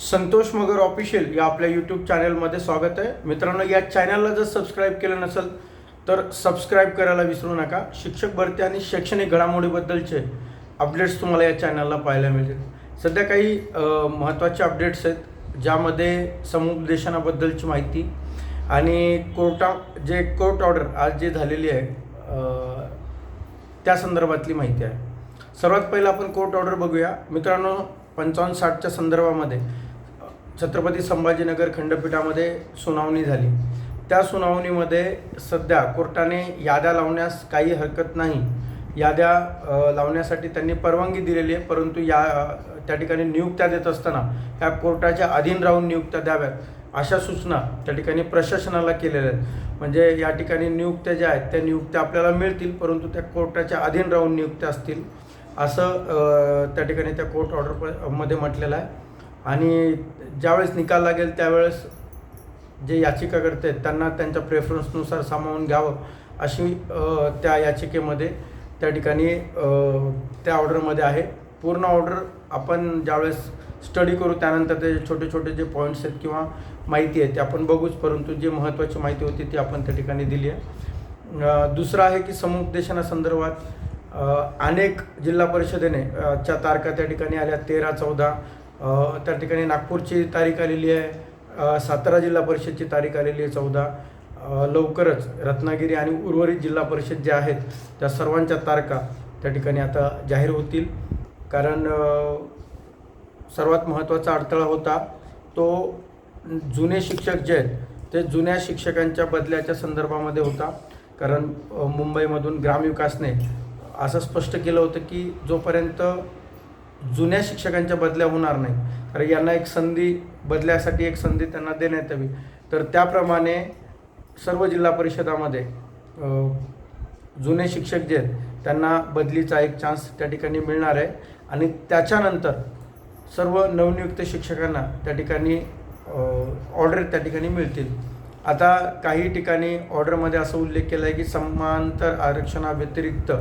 संतोष मगर official या आपल्या YouTube चॅनलमध्ये स्वागत आहे. मित्रांनो या चॅनलला जर सबस्क्राईब केलं नसेल तर सबस्क्राईब करायला विसरू नका. शिक्षक भरती आणि शैक्षणिक घडामोडीबद्दलचे अपडेट्स तुम्हाला या चॅनलला पाहायला मिळतील. सध्या काही महत्त्वाचे अपडेट्स आहेत ज्यामध्ये समुपदेशनाबद्दलची माहिती आणि कोर्टा जे कोर्ट ऑर्डर आज जे झालेली आहे त्या संदर्भातली माहिती आहे. सर्वात पहिलं आपण कोर्ट ऑर्डर बघूया. मित्रांनो पंचावन्न साठच्या संदर्भामध्ये छत्रपती संभाजीनगर खंडपीठामध्ये सुनावणी झाली. त्या सुनावणीमध्ये सध्या कोर्टाने याद्या लावण्यास काही हरकत नाही. याद्या लावण्यासाठी त्यांनी परवानगी दिलेली आहे परंतु या त्या ठिकाणी नियुक्त्या देत असताना ह्या कोर्टाच्या अधीन राहून नियुक्त्या द्याव्यात अशा सूचना त्या ठिकाणी प्रशासनाला केलेल्या आहेत. म्हणजे या ठिकाणी नियुक्त्या ज्या आहेत त्या नियुक्त्या आपल्याला मिळतील परंतु त्या कोर्टाच्या अधीन राहून नियुक्त्या असतील असं त्या ठिकाणी त्या कोर्ट ऑर्डरमध्ये म्हटलेलं आहे. आणि ज्यावेळेस निकाल लागेल त्यावेळेस जे याचिकाकर्ते आहेत त्यांना त्यांच्या प्रेफरन्सनुसार सामावून घ्यावं अशी त्या याचिकेमध्ये त्या ठिकाणी त्या ऑर्डरमध्ये आहे. पूर्ण ऑर्डर आपण ज्यावेळेस स्टडी करू त्यानंतर ते छोटे छोटे जे पॉईंट्स आहेत किंवा माहिती आहे ते आपण बघूच. परंतु जी महत्त्वाची माहिती होती ती आपण त्या ठिकाणी दिली आहे. दुसरं आहे की समुपदेशनासंदर्भात अनेक जिल्हा परिषदेने च्या तारखा त्या ठिकाणी आल्या. तेरा चौदा त्या ठिकाणी नागपूरची तारीख आलेली आहे. सातारा जिल्हा परिषदची तारीख आलेली आहे चौदा. लवकरच रत्नागिरी आणि उर्वरित जिल्हा परिषद ज्या आहेत त्या सर्वांच्या तारखा त्या ठिकाणी आता जाहीर होतील. कारण सर्वात महत्त्वाचा अडथळा होता तो जुने शिक्षक जे आहेत ते जुन्या शिक्षकांच्या बदल्याच्या संदर्भामध्ये होता. कारण मुंबईमधून ग्रामविकासने असं स्पष्ट केलं होतं की जोपर्यंत जुन्या शिक्षकांच्या बदल्या होणार नाही. कारण यांना एक संधी बदल्यासाठी एक संधी त्यांना देण्यात यावी. तर त्याप्रमाणे सर्व जिल्हा परिषदामध्ये जुने शिक्षक जे आहेत त्यांना बदलीचा एक चान्स त्या ठिकाणी मिळणार आहे. आणि त्याच्यानंतर सर्व नवनियुक्त शिक्षकांना त्या ठिकाणी ऑर्डर त्या ठिकाणी मिळतील. आता काही ठिकाणी ऑर्डरमध्ये असं उल्लेख केला आहे की समांतर आरक्षणाव्यतिरिक्त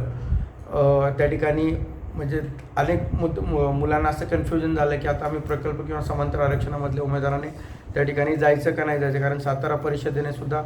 त्या ठिकाणी म्हणजे अनेक मुद मु- मुलांना असं कन्फ्युजन झालं की आता आम्ही प्रकल्प किंवा समांतर आरक्षणामधल्या उमेदवाराने त्या ठिकाणी जायचं का नाही जायचं? कारण सातारा परिषदेने सुद्धा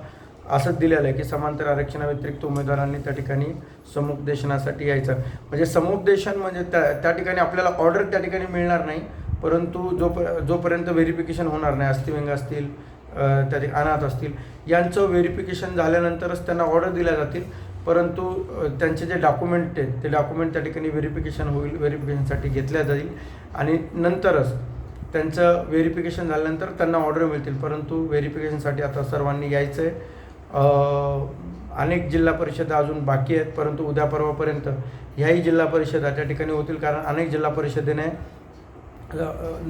असंच दिलेलं आहे की समांतर आरक्षणाव्यतिरिक्त उमेदवारांनी त्या ठिकाणी समुपदेशनासाठी यायचं. म्हणजे समुपदेशन म्हणजे त्या त्या ठिकाणी आपल्याला ऑर्डर त्या ठिकाणी मिळणार नाही परंतु जो जोपर्यंत व्हेरिफिकेशन होणार नाही अस्थिव्यंग असतील त्या अनाथ असतील यांचं व्हेरिफिकेशन झाल्यानंतरच त्यांना ऑर्डर दिल्या जातील. परंतु त्यांचे जे डॉक्युमेंट आहेत ते डॉक्युमेंट त्या ठिकाणी व्हेरिफिकेशन होईल व्हेरिफिकेशनसाठी घेतल्या जाईल आणि नंतरच त्यांचं व्हेरिफिकेशन झाल्यानंतर त्यांना ऑर्डर मिळतील. परंतु व्हेरिफिकेशनसाठी आता सर्वांनी यायचं आहे अनेक जिल्हा परिषदा अजून बाकी आहेत परंतु उद्या परवापर्यंत ह्याही जिल्हा परिषदा त्या ठिकाणी होतील कारण अनेक जिल्हा परिषदेने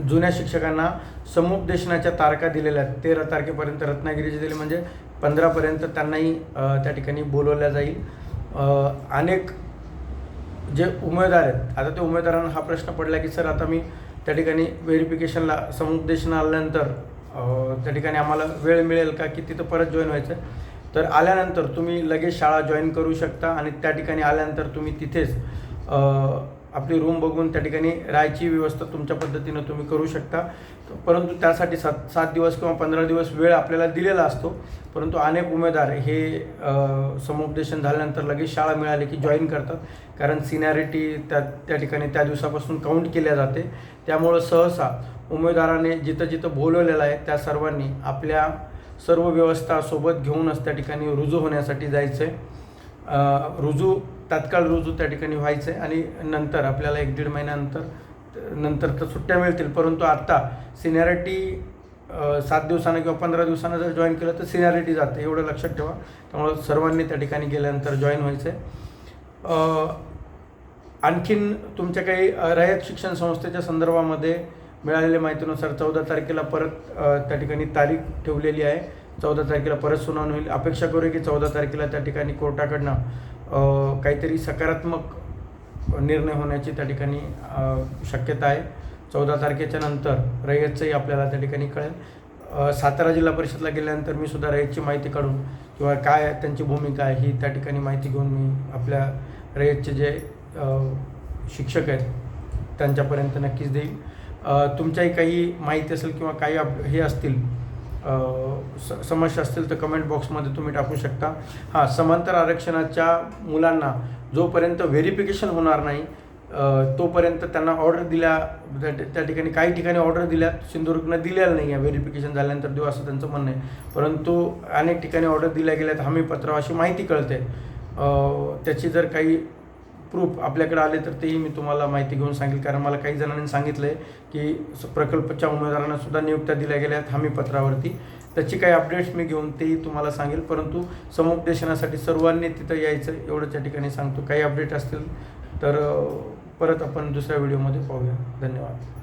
जुन्या शिक्षकांना समुपदेशनाच्या तारखा दिलेल्या आहेत. तेरा तारखेपर्यंत रत्नागिरीची दिली म्हणजे पंधरापर्यंत त्यांनाही त्या ठिकाणी बोलवल्या जाईल. अनेक जे उमेदवार आहेत आता त्या उमेदवारांना हा प्रश्न पडला की सर आता मी त्या ठिकाणी व्हेरिफिकेशनला समुपदेशन आल्यानंतर त्या ठिकाणी आम्हाला वेळ मिळेल का की तिथं परत जॉईन व्हायचं? तर आल्यानंतर तुम्ही लगेच शाळा जॉईन करू शकता आणि त्या ठिकाणी आल्यानंतर तुम्ही तिथेच आपली रूम बघून त्या ठिकाणी राहायची व्यवस्था तुमच्या पद्धतीनं तुम्ही करू शकता. परंतु त्यासाठी सात सात दिवस किंवा पंधरा दिवस वेळ आपल्याला दिलेला असतो. परंतु अनेक उमेदवार हे समुपदेशन झाल्यानंतर लगेच शाळा मिळाली की जॉईन करतात. कारण सिनॅरिटी त्या त्या ठिकाणी त्या दिवसापासून काउंट केल्या जाते. त्यामुळं सहसा उमेदवाराने जिथं जिथं बोलवलेलं आहे त्या सर्वांनी आपल्या सर्व व्यवस्था सोबत घेऊनच त्या ठिकाणी रुजू होण्यासाठी जायचं आहे रुजू तात्काळ रुजू त्या ठिकाणी व्हायचं आहे आणि नंतर आपल्याला एक दीड महिन्यानंतर नंतर तर सुट्ट्या मिळतील. परंतु आत्ता सिनियरिटी सात दिवसानं किंवा पंधरा दिवसानं जर जॉईन केलं तर सिनियरिटी जाते एवढं लक्षात ठेवा. त्यामुळं सर्वांनी त्या ठिकाणी गेल्यानंतर जॉईन व्हायचं आहे आणखीन तुमच्या काही रयत शिक्षण संस्थेच्या संदर्भामध्ये मिळालेल्या माहितीनुसार चौदा तारखेला परत त्या ठिकाणी तारीख ठेवलेली आहे. चौदा तारखेला परत सुनावणी होईल. अपेक्षा करू की चौदा तारखेला त्या ठिकाणी कोर्टाकडनं काहीतरी सकारात्मक निर्णय होण्याची त्या ठिकाणी शक्यता आहे. चौदा तारखेच्या नंतर रयतचंही आपल्याला त्या ठिकाणी कळेल. सातारा जिल्हा परिषदला गेल्यानंतर मी सुद्धा रयतची माहिती काढून किंवा काय त्यांची भूमिका आहे ही त्या ठिकाणी माहिती घेऊन मी आपल्या रयतचे जे शिक्षक आहेत त्यांच्यापर्यंत नक्कीच देईल. तुमच्याही काही माहिती असेल किंवा काही आप हे असतील स समस्या असतील तर कमेंट बॉक्समध्ये तुम्ही टाकू शकता. हां समांतर आरक्षणाच्या मुलांना जोपर्यंत व्हेरिफिकेशन होणार नाही तोपर्यंत त्यांना ऑर्डर दिल्या त्या त्या ठिकाणी काही ठिकाणी ऑर्डर दिल्या सिंधुदुर्गनं दिलेलं नाही आहे व्हेरिफिकेशन झाल्यानंतर देऊ असं त्यांचं म्हणणं आहे. परंतु अनेक ठिकाणी ऑर्डर दिल्या गेल्यात हमीपत्र अशी माहिती कळते. त्याची जर काही प्रूफ आपल्याकडे आले तर तेही मी तुम्हाला माहिती घेऊन सांगेल. कारण मला काही जणांनी सांगितलं आहे की स- प्रकल्पच्या उमेदवारांना सुद्धा नियुक्त्या दिल्या गेल्या आहेत हमीपत्रावरती त्याची काही अपडेट्स मी घेऊन तेही तुम्हाला सांगेल. परंतु समुपदेशनासाठी सर्वांनी तिथं यायचं एवढंच या ठिकाणी सांगतो. काही अपडेट असतील तर परत आपण दुसऱ्या व्हिडिओमध्ये पाहूया. धन्यवाद.